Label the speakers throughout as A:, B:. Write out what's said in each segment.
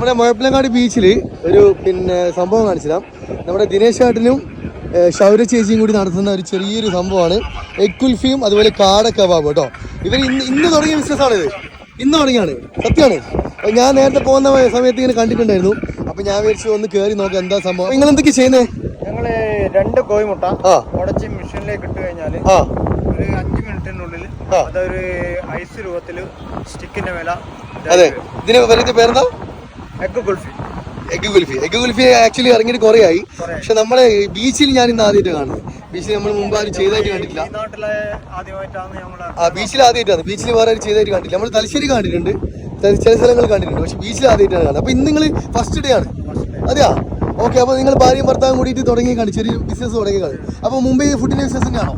A: നമ്മുടെ മുഴപ്പിലങ്ങാടി ബീച്ചിൽ ഒരു പിന്നെ സംഭവം കാണിച്ചിടാം നമ്മുടെ ദിനേശ് ചേട്ടനും ഷൗര ചേച്ചിയും കൂടി നടത്തുന്ന ഒരു ചെറിയൊരു സംഭവമാണ്. എഗ് കുൽഫിയും അതുപോലെ കാട കബാബ് കേട്ടോ. ഇവർ ഇന്ന് ഇന്ന് തുടങ്ങിയ ബിസിനസ്സാണ് ഇത്. ഇന്ന് തുടങ്ങിയാണ്. സത്യമാണ്. അപ്പോൾ ഞാൻ നേരത്തെ പോകുന്ന സമയത്ത് ഇങ്ങനെ കണ്ടിട്ടുണ്ടായിരുന്നു. അപ്പോൾ ഞാൻ വിചാരിച്ചു ഒന്ന് കയറി നോക്കാം എന്താ സംഭവം. നിങ്ങൾ എന്തൊക്കെ ചെയ്യുന്നത്
B: ഞങ്ങൾ രണ്ട് കോഴിമുട്ട ഉടച്ച് മെഷീനിലേക്ക് ഇട്ട്
A: കഴിഞ്ഞാൽ
B: ഒരു അഞ്ച് മിനിറ്റിനുള്ളിൽ അതൊരു ഐസ് രൂപത്തിൽ സ്റ്റിക്കിന്റെ മേല
A: അതെ. ഇതിന് പേരെന്താ?
B: Egg kulfi.
A: Egg kulfi. Actually ഇറങ്ങിയിട്ട് കുറേ ആയി പക്ഷെ നമ്മളെ ബീച്ചിൽ ഞാൻ ഇന്ന് ആദ്യമായിട്ട് കാണുന്നത്. ബീച്ചിൽ നമ്മൾ മുമ്പ് ആരും ചെയ്തായിട്ട് കണ്ടിട്ടില്ല. ആ ബീച്ചിൽ ആദ്യമായിട്ടാണ്. ബീച്ചിൽ വേറെ ആരും ചെയ്തായിട്ട് കണ്ടില്ല നമ്മൾ തലശ്ശേരി കണ്ടിട്ടുണ്ട്. ചില സ്ഥലങ്ങൾ കണ്ടിട്ടുണ്ട്. പക്ഷെ ബീച്ചിൽ ആദ്യമായിട്ടാണ് കാണുന്നത്. അപ്പൊ ഇന്ന് നിങ്ങൾ ഫസ്റ്റ് ഡേ ആണ്. അതെയാ? ഓക്കെ അപ്പൊ നിങ്ങൾ ഭാര്യയും ഭർത്താവും കൂടിയിട്ട് തുടങ്ങി കാണിച്ചു ചെറിയ ബിസിനസ് തുടങ്ങി കാണും അപ്പൊ മുംബൈ ഫുഡിന്റെ ബിസിനസ് തന്നെയാണോ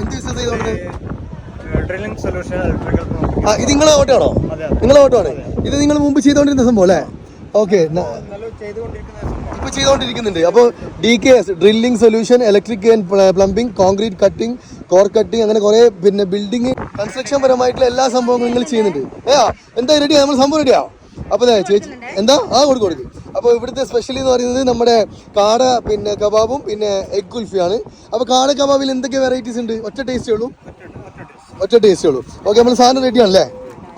A: എന്ത് ബിസിനസ് ചെയ്തോണ്ടത്
B: ഡ്രില്ലിംഗ് സൊല്യൂഷൻ ഇലക്ട്രിക്കൽ
A: ആ ഇത് നിങ്ങളെ ഓട്ടോ ആണോ?
B: അതെ
A: നിങ്ങളെ ഓട്ടോ ആണ്. ഇത് നിങ്ങൾ മുമ്പ് ചെയ്തുകൊണ്ടിരുന്ന സംഭവം അല്ലേ? ഓക്കെ
B: നല്ല ചെയ്തുകൊണ്ടിരിക്കുന്ന സംഭവം.
A: ഇപ്പൊ ചെയ്തുകൊണ്ടിരിക്കുന്നുണ്ട്. അപ്പോൾ D K S drilling solution electric and plumbing concrete cutting core cutting അങ്ങനെ കുറെ പിന്നെ ബിൽഡിംഗ് കൺസ്ട്രക്ഷൻ പരമായിട്ടുള്ള എല്ലാ സംഭവങ്ങളും നിങ്ങൾ ചെയ്യുന്നുണ്ട്. ഏ എന്താ റെഡിയാ നമ്മൾ സംഭവം റെഡിയാ അപ്പോൾ ദേ ചേച്ചി എന്താ? ആ കൊടുക്കും കൊടുക്കും. അപ്പോൾ ഇവിടുത്തെ സ്പെഷ്യൽ എന്ന് പറയുന്നത് നമ്മുടെ കാട പിന്നെ കബാബും പിന്നെ എഗ് കുൽഫിയാണ്. അപ്പോൾ കാട കബാബിൽ എന്തൊക്കെ വെറൈറ്റീസ് ഉണ്ട്? ഒറ്റ ടേസ്റ്റേ ഉള്ളൂ. ഒറ്റ ടേസ്റ്റേ ഉള്ളൂ. ഓക്കെ നമ്മൾ സാധനം റെഡിയാണല്ലേ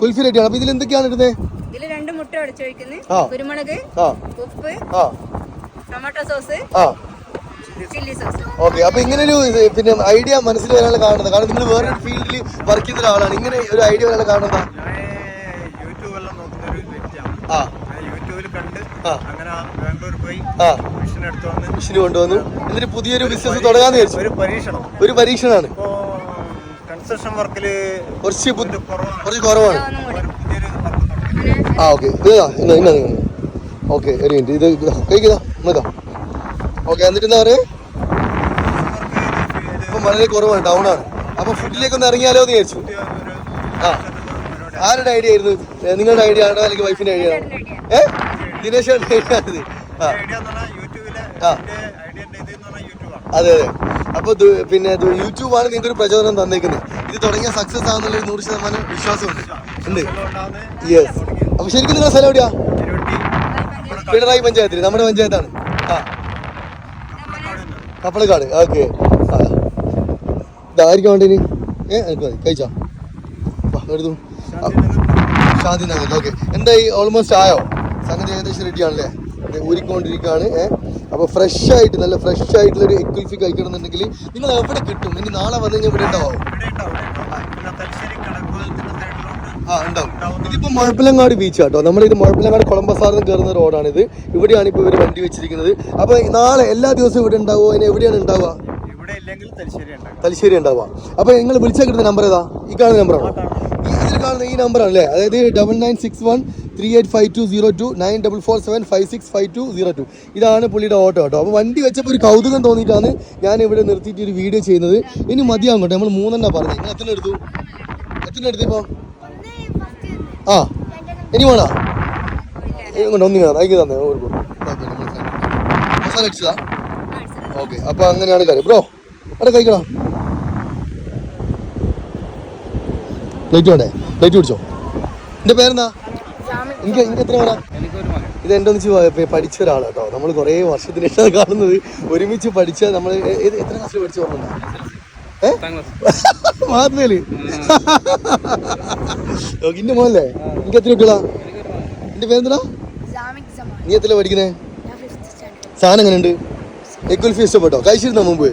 A: കുൽഫി റെഡിയാണ് അപ്പൊ ഇതിൽ എന്തൊക്കെയാണ് ഇടുന്നത്
C: ഇതിൽ രണ്ട് മുട്ട ഉടച്ചു വയ്ക്കുന്നത്
A: ആ.
C: കുരുമുളക്
A: ആ.
C: ഉപ്പ്
A: ആ.
C: ടൊമാറ്റോ സോസ്
A: ഓക്കെ അപ്പൊ ഇങ്ങനെ ഒരു പിന്നെ ഐഡിയ മനസ്സിൽ വരാനുള്ള കാണുന്നത് കാരണം നിങ്ങൾ വേറൊരു ഫീൽഡിൽ വർക്ക് ചെയ്യുന്ന ഒരാളാണ്. ഇങ്ങനെ ഒരു ഐഡിയ വരാനുള്ള കാണുന്നത്
B: മെഷീൻ
A: കൊണ്ടുവന്നു എന്നിട്ട് പുതിയൊരു ബിസിനസ് തുടങ്ങാന്ന് വിചാരിച്ചു.
B: ഒരു പരീക്ഷണം.
A: ഒരു പരീക്ഷണമാണ്
B: കൺസ്ട്രക്ഷൻ വർക്കിൽ
A: കുറച്ച് കുറച്ച് കുറവാണ്. ആ ഓക്കെ. ഇതാ ഇന്ന ഇന്ന ഓക്കെ ഒരു മിനിറ്റ്. ഇത് ഇതാ, കഴിക്കുന്നോ ഇന്നതാ ഓക്കെ എന്നിട്ട് എന്താ പറയുക ഇപ്പം വളരെ കുറവാണ് ഡൗൺ ആണ്. അപ്പോൾ ഫുഡിലേക്ക് ഒന്ന് ഇറങ്ങിയാലോ എന്ന് വിചാരിച്ചു. ആ. ആരുടെ ഐഡിയ ആയിരുന്നു നിങ്ങളുടെ ഐഡിയ ആണോ അല്ലെങ്കിൽ വൈഫിന്റെ ഐഡിയ ആണോ? ഏ? ദിനേശാണ് ഐഡിയ ആണിത് ആ. ആ. അതെ അതെ. അപ്പോൾ പിന്നെ യൂട്യൂബാണ് നിങ്ങൾക്ക് ഒരു പ്രചോദനം തന്നേക്കുന്നത്. ഇത് തുടങ്ങിയ സക്സസ് ആവുന്നുള്ള നൂറ് ശതമാനം വിശ്വാസമുണ്ട്. ഉണ്ട്. യെസ് അപ്പൊ ശരിക്കും നിങ്ങളുടെ സ്ഥലം എവിടെയാ? പിണറായി പഞ്ചായത്തിൽ നമ്മുടെ പഞ്ചായത്താണ്. ആ. കപ്പളക്കാട്. ഓക്കെ ഇതായിരിക്കും വേണ്ടി ഏ എനിക്ക് മതി കഴിച്ചോ ശാന്തി നഗർ ഓക്കെ എന്തായി? ഓൾമോസ്റ്റ് ആയോ? സംഗതി ഏകദേശം റെഡി ആണല്ലേ? ഊരിക്കൊണ്ടിരിക്കുകയാണ്. ഏ അപ്പോൾ ഫ്രഷ് ആയിട്ട് നല്ല ഫ്രഷ് ആയിട്ടുള്ള ഒരു എക്വിഫി കഴിക്കണം കഴിക്കണമെന്നുണ്ടെങ്കിൽ നിങ്ങൾ എവിടെ കിട്ടും? ഇനി നാളെ വന്നു കഴിഞ്ഞാൽ ഇവിടെ ഉണ്ടാവും? ആ ഇതിപ്പോ മുഴപ്പിലങ്ങാട് ബീച്ച് ആട്ടോ. നമ്മളിത് മുഴപ്പിലങ്ങാട് കൊളംബസാറിന്ന് കയറുന്ന റോഡാണിത് ഇവിടെയാണ് ഇപ്പോൾ ഇവർ വണ്ടി വെച്ചിരിക്കുന്നത്. അപ്പോൾ നാളെ എല്ലാ ദിവസവും ഇവിടെ ഉണ്ടാവുമോ അതിന് എവിടെയാണ് ഉണ്ടാവുക?
B: തലശ്ശേരി ഉണ്ടാവും
A: തലശ്ശേരി ഉണ്ടാവുക. അപ്പോൾ നിങ്ങൾ വിളിച്ചാൽ കിട്ടുന്ന നമ്പർ ഏതാ? ഈ കാണുന്ന നമ്പറാണോ ഈ ഇതിൽ കാണുന്ന ഈ നമ്പറാണ് അല്ലേ അതായത് double nine six one three eight five two zero two nine double four seven five six five two zero two ഇതാണ് പുള്ളിയുടെ ഓട്ടോ കേട്ടോ. അപ്പോൾ വണ്ടി വെച്ചപ്പോൾ ഒരു കൗതുകം തോന്നിയിട്ടാണ് ഞാൻ ഇവിടെ നിർത്തിയിട്ട് ഒരു വീഡിയോ ചെയ്യുന്നത്. ഇനി മതിയാകും കേട്ടോ നമ്മൾ മൂന്നെണ്ണ പറഞ്ഞു നിങ്ങൾ എത്ര എടുത്തു? എത്ര എടുത്തു ഇപ്പോൾ ആ ഇനി വേണോ? കൊണ്ട് ഒന്നിങ്ങ അയക്കി തന്നെ ഒരു ഓക്കെ അപ്പോൾ അങ്ങനെയാണ് കാര്യം. ബ്രോ അവിടെ കഴിക്കണം ലൈറ്റ് വേണ്ടേ? ലൈറ്റ് പിടിച്ചോ? എന്റെ പേരെന്താ? എനിക്ക് എനിക്ക് എത്ര പേരാ ഇത് എന്റെ ഒന്നിച്ച് പഠിച്ച ഒരാളാണ് കേട്ടോ നമ്മൾ കുറേ വർഷത്തിന് കാണുന്നത്. ഒരുമിച്ച് പഠിച്ച നമ്മൾ എത്ര ക്ലാസ്സിൽ പഠിച്ച ഓർമ്മ ഇന്റെ മോനല്ലേ? എനിക്ക് എത്ര കുട്ടികളാ? എന്റെ പേരെന്താ നീ എത്ര പഠിക്കുന്നേ? സാധനം എങ്ങനെയുണ്ട്? ഫീ ഇഷ്ടപ്പെട്ടോ? കഴിച്ചിരുന്നോ മുമ്പ്?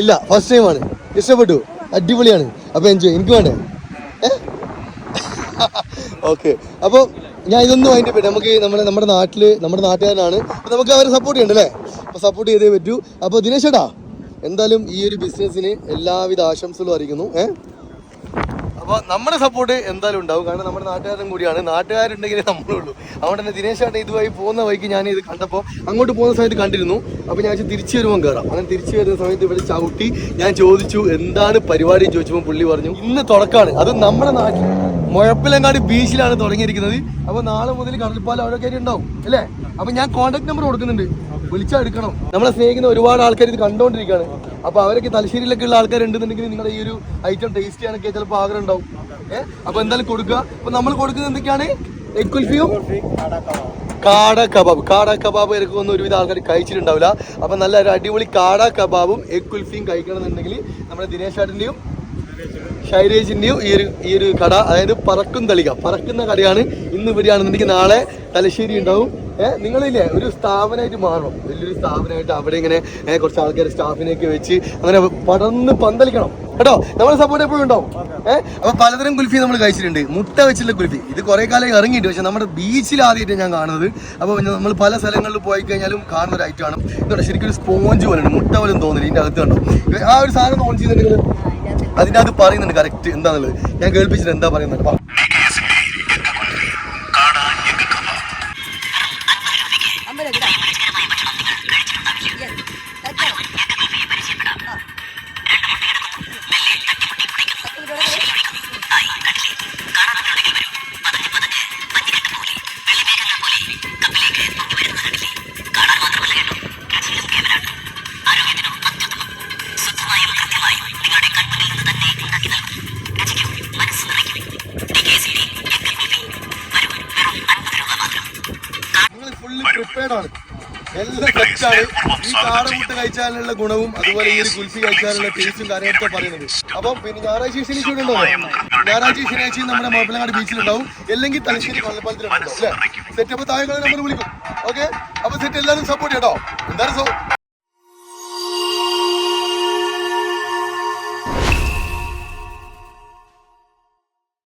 A: ഇല്ല ഫസ്റ്റ് ടൈം ആണ്. ഇഷ്ടപ്പെട്ടു? അടിപൊളിയാണ്. അപ്പൊ എൻജോയ് എനിക്ക് വേണ്ടേ? ഓക്കെ അപ്പോൾ ഞാൻ ഇതൊന്നും അതിന്റെ പേര് നമുക്ക് നമ്മുടെ നമ്മുടെ നാട്ടിൽ നമ്മുടെ നാട്ടുകാരനാണ്. നമുക്ക് അവരെ സപ്പോർട്ട് ചെയ്യണ്ട അല്ലേ അപ്പോൾ സപ്പോർട്ട് ചെയ്തേ പറ്റൂ. അപ്പോൾ ദിനേശ് ചേട്ടാ എന്തായാലും ഈ ഒരു ബിസിനസ്സിന് എല്ലാവിധ ആശംസകളും അറിയിക്കുന്നു. ഏ? അപ്പോൾ നമ്മുടെ സപ്പോർട്ട് എന്തായാലും ഉണ്ടാവും. കാരണം നമ്മുടെ നാട്ടുകാരും കൂടിയാണ്. നാട്ടുകാരുണ്ടെങ്കിലേ നമ്മളുള്ളൂ. അതുകൊണ്ട് തന്നെ ദിനേശ് ഇതുവഴി പോകുന്ന വഴിക്ക് ഞാൻ ഇത് കണ്ടപ്പോൾ അങ്ങോട്ട് പോകുന്ന സമയത്ത് കണ്ടിരുന്നു. അപ്പോൾ ഞാൻ തിരിച്ചു വരുമ്പോൾ കയറാം. അങ്ങനെ തിരിച്ചു വരുന്ന സമയത്ത് ഇവിടെ ചവിട്ടി ഞാൻ ചോദിച്ചു എന്താണ് പരിപാടി? ചോദിച്ചപ്പോൾ പുള്ളി പറഞ്ഞു ഇന്ന് തുടക്കമാണ് അത് നമ്മുടെ നാട്ടിൽ മുഴപ്പിലങ്ങാട് ബീച്ചിലാണ് തുടങ്ങിയിരിക്കുന്നത്. അപ്പോൾ നാളെ മുതൽ കടൽപ്പാലം അവിടെ കയറി ഉണ്ടാവും അല്ലേ? അപ്പോൾ ഞാൻ കോൺടാക്ട് നമ്പർ കൊടുക്കുന്നുണ്ട്. വിളിച്ചാൽ എടുക്കണം. നമ്മളെ സ്നേഹിക്കുന്ന ഒരുപാട് ആൾക്കാർ ഇത് കണ്ടുകൊണ്ടിരിക്കുകയാണ് അപ്പോൾ അവരൊക്കെ തലശ്ശേരിയിലൊക്കെ ഉള്ള ആൾക്കാർ ഉണ്ടെന്നുണ്ടെങ്കിൽ നിങ്ങളുടെ ഈ ഒരു ഐറ്റം ടേസ്റ്റ് ചെയ്യാനൊക്കെ ചിലപ്പോൾ ആഗ്രഹം ഉണ്ടാവും. ഏഹ് അപ്പോൾ എന്തായാലും കൊടുക്കുക. അപ്പോൾ നമ്മൾ കൊടുക്കുന്നത് എന്തൊക്കെയാണ്? എഗ് കുൽഫിയും കാട കബാബ്. കാട കബാബ് ഇറക്കുമെന്ന് ഒരുവിധ ആൾക്കാർ കഴിച്ചിട്ടുണ്ടാവില്ല. അപ്പൊ നല്ല ഒരു അടിപൊളി കാട കബാബും എഗ് കുൽഫിയും കഴിക്കണം എന്നുണ്ടെങ്കിൽ നമ്മുടെ ദിനേശ് ചേട്ടന്റെയും ഷൈരേജിന്റെയും ഈ ഒരു ഈ ഒരു കട അതായത് പറക്കും തളിക പറക്കുന്ന കടയാണ് ഇന്ന് ഇവരെയാണെന്നുണ്ടെങ്കിൽ നാളെ തലശ്ശേരി ഉണ്ടാവും. നിങ്ങളില്ലേ ഒരു സ്ഥാപനമായിട്ട് മാറണം. വലിയൊരു സ്ഥാപനമായിട്ട് അവിടെ ഇങ്ങനെ കുറച്ച് ആൾക്കാർ സ്റ്റാഫിനെയൊക്കെ വെച്ച് അങ്ങനെ പടർന്ന് പന്തലിക്കണം. കേട്ടോ? നമ്മുടെ സപ്പോർട്ട് എപ്പോഴും ഉണ്ടാവും. ഏഹ് അപ്പൊ പലതരം കുൽഫി നമ്മൾ കഴിച്ചിട്ടുണ്ട്. മുട്ട വെച്ചിട്ടുള്ള കുൽഫി. ഇത് കുറെ കാലം ഇറങ്ങിയിട്ട് പക്ഷെ നമ്മുടെ ബീച്ചിൽ ആദ്യമായിട്ട് ഞാൻ കാണുന്നത്. അപ്പോൾ നമ്മൾ പല സ്ഥലങ്ങളിൽ പോയി കഴിഞ്ഞാലും കാണുന്ന ഒരു ഐറ്റമാണ് ഇതോടെ ശരിക്കും ഒരു സ്പോഞ്ച് പോലെയാണ് മുട്ട പോലും തോന്നില്ല ഇതിന്റെ അകത്ത് കണ്ടോ? ആ ഒരു സാധനം ഓൺ ചെയ്തിട്ടുണ്ടെങ്കിൽ അതിന്റെ അത് പറയുന്നുണ്ട്. കറക്റ്റ് എന്താണെന്നുള്ളത് ഞാൻ കേൾപ്പിച്ചിട്ട് എന്താ പറയുന്നത്? ആണ് എല്ലാം സെറ്റാണ് ഈ കാടമുട്ട കഴിച്ചാലുള്ള ഗുണവും അതുപോലെ ഈ കുൽഫി കഴിച്ചാലുള്ള ടേസ്റ്റും കാര്യങ്ങളൊക്കെ പറയുന്നത്. അപ്പം പിന്നെ ഞായറാഴ്ച ശനിയാഴ്ച ഇവിടെ ഉണ്ടോ ഞായറാഴ്ച ശനിയാഴ്ച നമ്മുടെ മാപ്പിളങ്ങാട് ബീച്ചിലുണ്ടാവും. അല്ലെങ്കിൽ തലശ്ശേരി കൊല്ലപ്പാലത്തിലുണ്ടാവും സെറ്റ് അപ്പൊ താഴെ നമ്മൾ വിളിക്കും. ഓക്കെ അപ്പൊ സെറ്റ് എല്ലാവരും സപ്പോർട്ട് ചെയ്യട്ടോ. എന്താണ് സോ